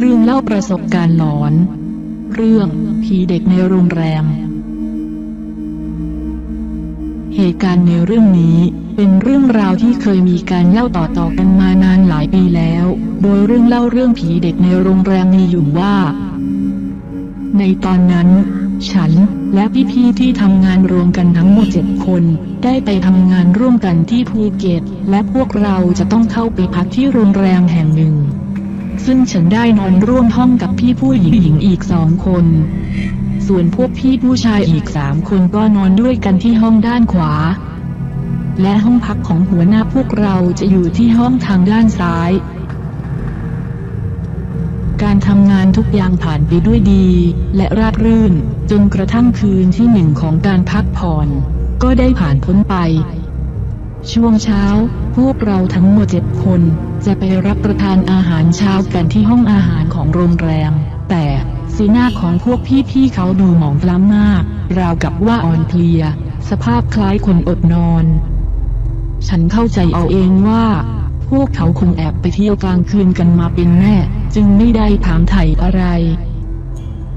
เรื่องเล่าประสบการณ์หลอน เรื่องผีเด็กในโรงแรม เหตุการณ์ในเรื่องนี้เป็นเรื่องราวที่เคยมีการเล่าต่อๆกันมานานหลายปีแล้ว โดยเรื่องเล่าเรื่องผีเด็กในโรงแรมมีอยู่ว่า ในตอนนั้น ฉันและพี่ๆที่ทำงานรวมกันทั้งหมดเจ็ดคน ได้ไปทำงานร่วมกันที่ภูเก็ต และพวกเราจะต้องเข้าไปพักที่โรงแรมแห่งหนึ่ง ซึ่งฉันได้นอนร่วมห้องกับพี่ผู้หญิงหญิงอีกสองคน ส่วนพวกพี่ผู้ชายอีกสามคนก็นอนด้วยกันที่ห้องด้านขวา และห้องพักของหัวหน้าพวกเราจะอยู่ที่ห้องทางด้านซ้าย การทำงานทุกอย่างผ่านไปด้วยดี และราบรื่น จนกระทั่งคืนที่หนึ่งของการพักผ่อน ก็ได้ผ่านพ้นไป ช่วงเช้า พวกเราทั้งหมดเจ็ดคน จะไปรับประทานอาหารเช้ากันที่ห้องอาหารของโรงแรม แต่สีหน้าของพวกพี่ๆเขาดูหมองคล้ำมาก ราวกับว่าอ่อนเพลีย สภาพคล้ายคนอดนอน ฉันเข้าใจเอาเองว่า พวกเขาคงแอบไปเที่ยวกลางคืนกันมาเป็นแน่ จึงไม่ได้ถามไถ่อะไร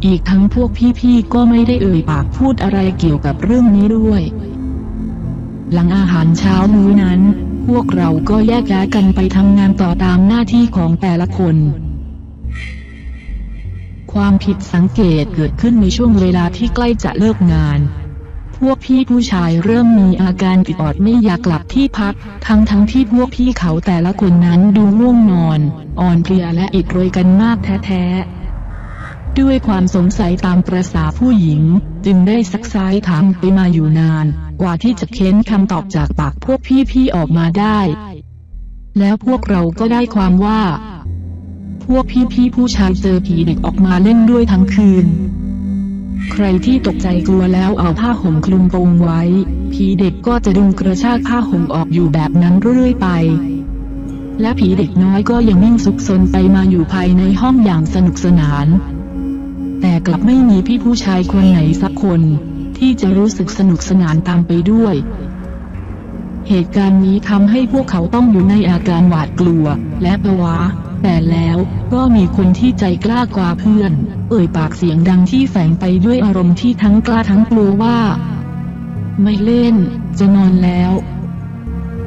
อีกทั้งพวกพี่ๆ ก็ไม่ได้เอ่ยปากพูดอะไรเกี่ยวกับเรื่องนี้ด้วย หลังอาหารเช้ามื้อนั้น พวกเราก็แยกย้ายกันไปทำงานต่อตามหน้าที่ของแต่ละคน ความผิดสังเกตเกิดขึ้นในช่วงเวลาที่ใกล้จะเลิกงาน พวกพี่ผู้ชายเริ่มมีอาการติดอดไม่อยากกลับที่พัก ทั้งทั้งที่พวกพี่เขาแต่ละคนนั้นดูง่วงนอน อ่อนเพลียและอิดโรยกันมากแท้ๆ ด้วยความสงสัยตามประษาผู้หญิง จึงได้ซักซ้ายถามไปมาอยู่นาน กว่าที่จะเค้นคำตอบจากปากพวกพี่ๆออกมาได้ แล้วพวกเราก็ได้ความว่า พวกพี่ๆผู้ชายเจอผีเด็กออกมาเล่นด้วยทั้งคืน ใครที่ตกใจกลัวแล้วเอาผ้าห่มคลุมโปงไว้ ผีเด็กก็จะดึงกระชากผ้าห่มออกอยู่แบบนั้นเรื่อยไป และผีเด็กน้อยก็ยังนิ่งซุกซนไปมาอยู่ภายในห้องอย่างสนุกสนาน แต่กลับไม่มีพี่ผู้ชายคนไหนสักคน ที่จะรู้สึกสนุกสนานตามไปด้วย เหตุการณ์นี้ทำให้พวกเขาต้องอยู่ในอาการหวาดกลัว และภาวะ แต่แล้วก็มีคนที่ใจกล้ากว่าเพื่อน เอ่ยปากเสียงดังที่แฝงไปด้วยอารมณ์ที่ทั้งกล้าทั้งกลัวว่า ไม่เล่น จะนอนแล้ว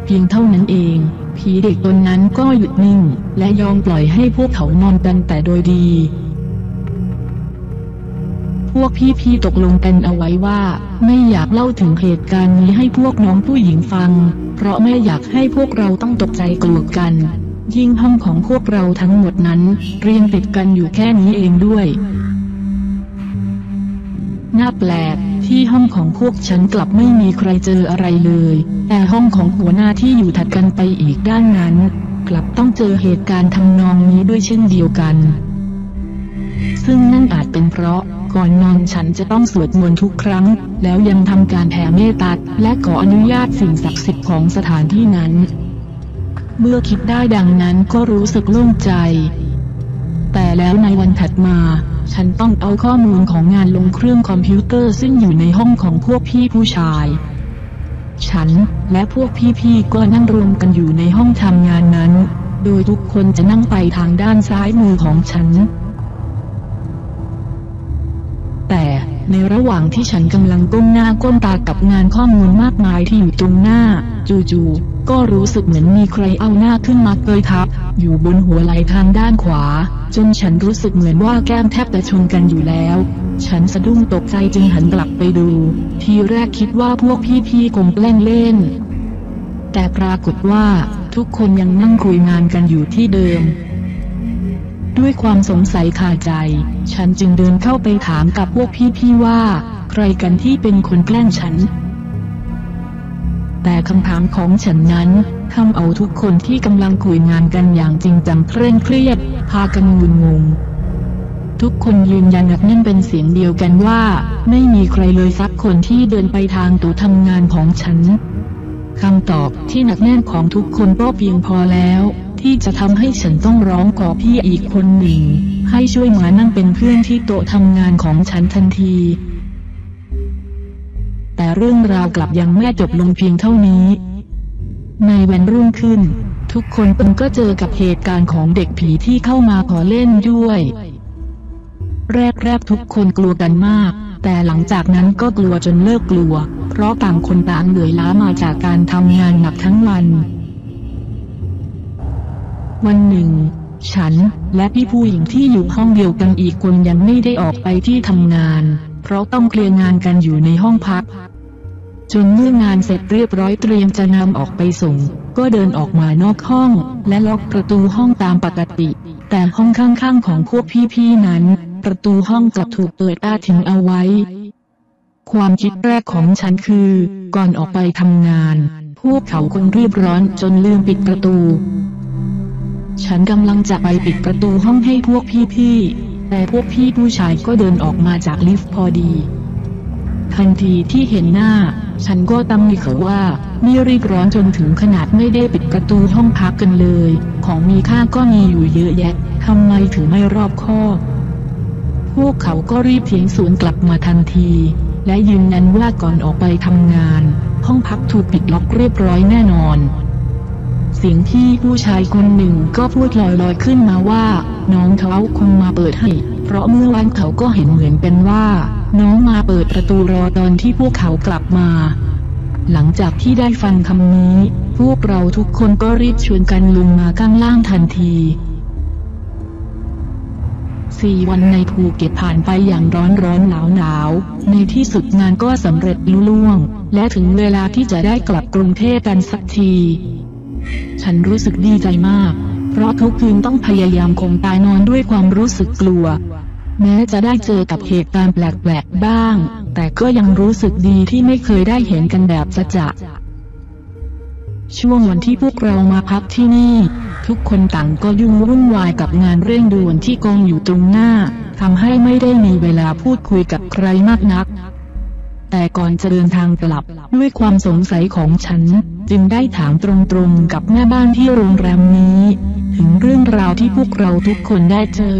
เพียงเท่านั้นเองผีเด็กตนนั้นก็หยุดนิ่ง และยอมปล่อยให้พวกเขานอนกันแต่โดยดี พวกพี่ๆตกลงกันเอาไว้ว่า ไม่อยากเล่าถึงเหตุการณ์นี้ให้พวกน้องผู้หญิงฟัง เพราะไม่อยากให้พวกเราต้องตกใจกลัวกัน ยิ่งห้องของพวกเราทั้งหมดนั้น เรียงติดกันอยู่แค่นี้เองด้วย น่าแปลกที่ห้องของพวกฉันกลับไม่มีใครเจออะไรเลย แต่ห้องของหัวหน้าที่อยู่ถัดกันไปอีกด้านนั้น กลับต้องเจอเหตุการณ์ทำนองนี้ด้วยเช่นเดียวกัน ซึ่งนั่นอาจเป็นเพราะ ก่อนนอนฉันจะต้องสวดมนต์ทุกครั้ง แล้วยังทำการแผ่เมตตาและขออนุญาตสิ่งศักดิ์สิทธิ์ของสถานที่นั้น เมื่อคิดได้ดังนั้นก็รู้สึกโล่งใจ แต่แล้วในวันถัดมา ฉันต้องเอาข้อมูลของงานลงเครื่องคอมพิวเตอร์ซึ่งอยู่ในห้องของพวกพี่ผู้ชาย ฉันและพวกพี่ๆก็นั่งรวมกันอยู่ในห้องทำงานนั้น โดยทุกคนจะนั่งไปทางด้านซ้ายมือของฉัน ในระหว่างที่ฉันกำลังก้มหน้าก้มตากับงานข้อมูลมากมายที่อยู่ตรงหน้า จู่ๆก็รู้สึกเหมือนมีใครเอาหน้าขึ้นมาเกยทับ อยู่บนหัวไหล่ทางด้านขวา จนฉันรู้สึกเหมือนว่าแก้มแทบจะชนกันอยู่แล้ว ฉันสะดุ้งตกใจจึงหันกลับไปดู ทีแรกคิดว่าพวกพี่ๆคงแกล้งเล่น แต่ปรากฏว่าทุกคนยังนั่งคุยงานกันอยู่ที่เดิม ด้วยความสงสัยคาใจ ฉันจึงเดินเข้าไปถามกับพวกพี่ๆว่า ใครกันที่เป็นคนแกล้งฉัน แต่คำถามของฉันนั้นทำเอาทุกคนที่กำลังคุยงานกันอย่างจริงจังเคร่งเครียด พากันงุนงงทุกคนยืนยันหนักแน่นเป็นเสียงเดียวกันว่า ไม่มีใครเลยสักคนที่เดินไปทางตู้ทำงานของฉันคำตอบที่หนักแน่นของทุกคนก็เพียงพอแล้ว ที่จะทำให้ฉันต้องร้องขอพี่อีกคนหนึ่ง ให้ช่วยมานั่งเป็นเพื่อนที่โต๊ะทำงานของฉันทันที แต่เรื่องราวกลับยังไม่จบลงเพียงเท่านี้ ในวันรุ่งขึ้น ทุกคนปนก็เจอกับเหตุการณ์ของเด็กผีที่เข้ามาขอเล่นด้วย แรกๆทุกคนกลัวกันมาก แต่หลังจากนั้นก็กลัวจนเลิกกลัว เพราะต่างคนต่างเหนื่อยล้ามาจากการทำงานหนักทั้งวัน วันหนึ่ง ฉันและพี่ผู้หญิงที่อยู่ห้องเดียวกันอีกคนยังไม่ได้ออกไปที่ทำงาน เพราะต้องเคลียร์งานกันอยู่ในห้องพัก จนเมื่องานเสร็จเรียบร้อยเตรียมจะนำออกไปส่ง ก็เดินออกมานอกห้อง และล็อกประตูห้องตามปกติ แต่ห้องข้างๆของพวกพี่ๆนั้น ประตูห้องกลับถูกเปิดอ้าทิ้งเอาไว้ ความคิดแรกของฉันคือ ก่อนออกไปทำงานพวกเขาคงรีบร้อนจนลืมปิดประตู ฉันกำลังจะไปปิดประตูห้องให้พวกพี่ๆ แต่พวกพี่ผู้ชายก็เดินออกมาจากลิฟต์พอดี ทันทีที่เห็นหน้า ฉันก็ตำหนิเขาว่าม่รีบร้อนจนถึงขนาดไม่ได้ปิดประตูห้องพักกันเลย ของมีค่าก็มีอยู่เยอะแยะทำไมถึงไม่รอบคอบพวกเขาก็รีบเถียงสวนกลับมาทันที และยืนยันว่าก่อนออกไปทำงาน ห้องพักถูกปิดล็อกเรียบร้อยแน่นอน สียงที่ผู้ชายคนหนึ่งก็พูดลอยๆขึ้นมาว่า น้องเขาคงมาเปิดให้ เพราะเมื่อวันเขาก็เห็นเหมือนเป็นว่า น้องมาเปิดประตูรอตอนที่พวกเขากลับมา หลังจากที่ได้ฟังคำนี้ พวกเราทุกคนก็รีบชวนกันลงมาข้างล่างทันทีสี่วันในภูเก็ตผ่านไปอย่างร้อนร้อนหนาวหนาว ในที่สุดงานก็สำเร็จลุล่วง และถึงเวลาที่จะได้กลับกรุงเทพกันสักที ฉันรู้สึกดีใจมาก เพราะทุกคืนต้องพยายามคงตายนอนด้วยความรู้สึกกลัว แม้จะได้เจอกับเหตุการณ์แปลกๆบ้าง แต่ก็ยังรู้สึกดีที่ไม่เคยได้เห็นกันแบบจะจะช่วงวันที่พวกเรามาพักที่นี่ ทุกคนต่างก็ยุ่งวุ่นวายกับงานเร่งด่วนที่กองอยู่ตรงหน้าทำให้ไม่ได้มีเวลาพูดคุยกับใครมากนัก แต่ก่อนจะเดินทางกลับด้วยความสงสัยของฉัน จึงได้ถามตรงๆกับแม่บ้านที่โรงแรมนี้ ถึงเรื่องราวที่พวกเราทุกคนได้เจอ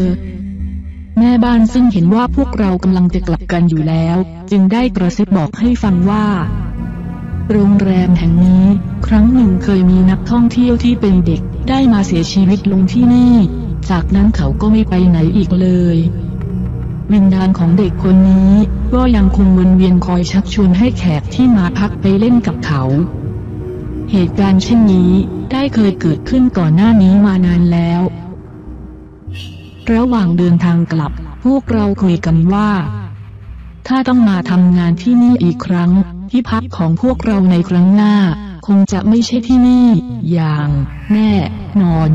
แม่บ้านซึ่งเห็นว่าพวกเรากำลังจะกลับกันอยู่แล้ว จึงได้กระซิบบอกให้ฟังว่า โรงแรมแห่งนี้ ครั้งหนึ่งเคยมีนักท่องเที่ยวที่เป็นเด็กได้มาเสียชีวิตลงที่นี่ จากนั้นเขาก็ไม่ไปไหนอีกเลยวิญญาณของเด็กคนนี้ ก็ยังคงวนเวียนคอยชักชวนให้แขกที่มาพักไปเล่นกับเขา เหตุการณ์เช่นนี้ได้เคยเกิดขึ้นก่อนหน้านี้มานานแล้ว ระหว่างเดินทางกลับ พวกเราคุยกันว่า ถ้าต้องมาทำงานที่นี่อีกครั้ง ที่พักของพวกเราในครั้งหน้า คงจะไม่ใช่ที่นี่ อย่าง แน่นอน